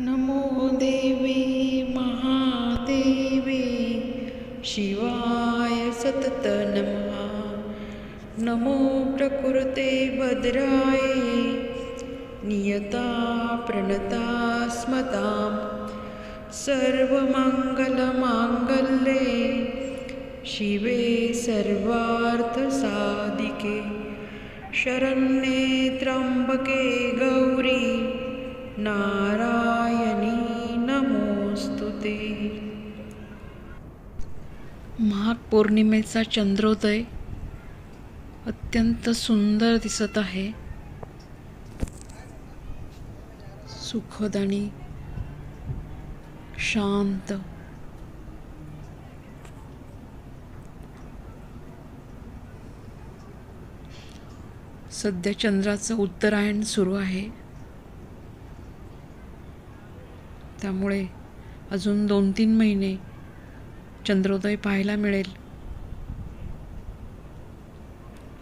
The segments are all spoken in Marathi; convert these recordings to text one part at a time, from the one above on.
नमो देवी महादेवी शिवाय सतत नमः नमो प्रकृते भद्राय नियता प्रणता स्मतां. सर्वमङ्गलमाङ्गल्ये शिवे सर्वार्थसाधिके. शरण्ये त्र्यम्बके गौरी नारायणी नमोस्तु ते. माघ पौर्णिमेचा चंद्रोदय अत्यंत सुंदर दिसत आहे. सुखद आणि शांत. सध्या चंद्राचं उत्तरायण सुरू आहे. त्यामुळे अजून दोन तीन महिने चंद्रोदय पाहायला मिळेल.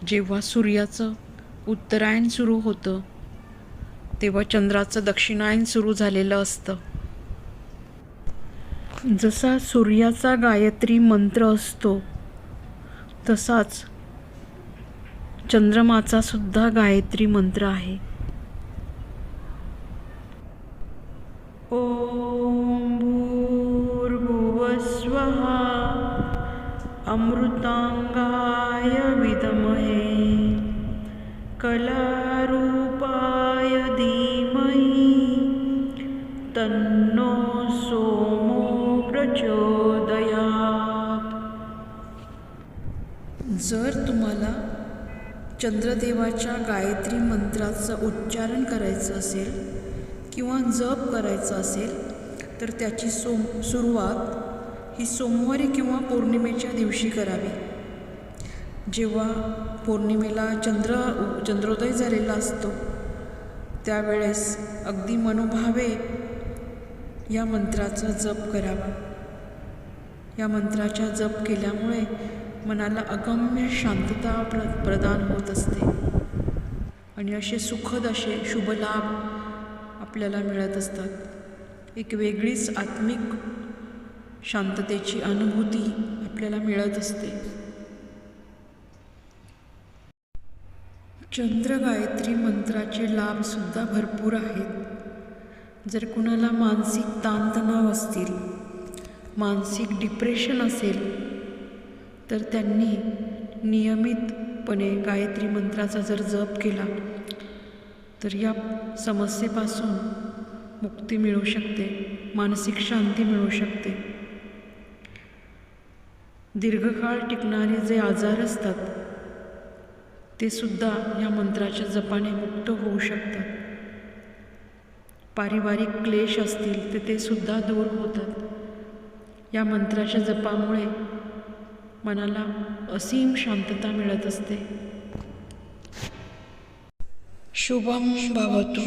जेव्हा सूर्याचं उत्तरायण सुरू होतं तेव्हा चंद्राचं दक्षिणायन सुरू झालेलं असतं. जसा सूर्याचा गायत्री मंत्र असतो तसाच चंद्रमाचा सुद्धा गायत्री मंत्र आहे. अमृतांगाय विदमहे। कलारूपाय धीमहि। तन्नो सोमो प्रचोदयात्। जर तुम्हाला चंद्रदेवाच्या गायत्री मंत्राचं उच्चारण करायचं असेल किंवा जप करायचं असेल तर त्याची सो सुरुवात ही सोमवारी किंवा पौर्णिमेच्या दिवशी करावी. जेव्हा पौर्णिमेला चंद्र चंद्रोदय झालेला असतो त्यावेळेस अगदी मनोभावे या मंत्राचा जप करावा. या मंत्राचा जप केल्यामुळे मनाला अगम्य शांतता प्र प्रदान होत असते. आणि असे सुखद असे शुभ लाभ आपल्याला मिळत असतात. एक वेगळीच आत्मिक शांततेची अनुभूती आपल्याला मिळत असते. चंद्र गायत्री मंत्राचे लाभसुद्धा भरपूर आहेत. जर कुणाला मानसिक ताणतणाव असतील मानसिक डिप्रेशन असेल तर त्यांनी नियमितपणे गायत्री मंत्राचा जर जप केला तर या समस्येपासून मुक्ती मिळू शकते मानसिक शांती मिळू शकते. दीर्घकाळ टिकणारे जे आजार असतात ते सुद्धा या मंत्राच्या जपाने मुक्त होऊ शकतात. पारिवारिक क्लेश असतील तर ते सुद्धा दूर होतात. या मंत्राच्या जपामुळे मनाला असीम शांतता मिळत असते. शुभम भवतु.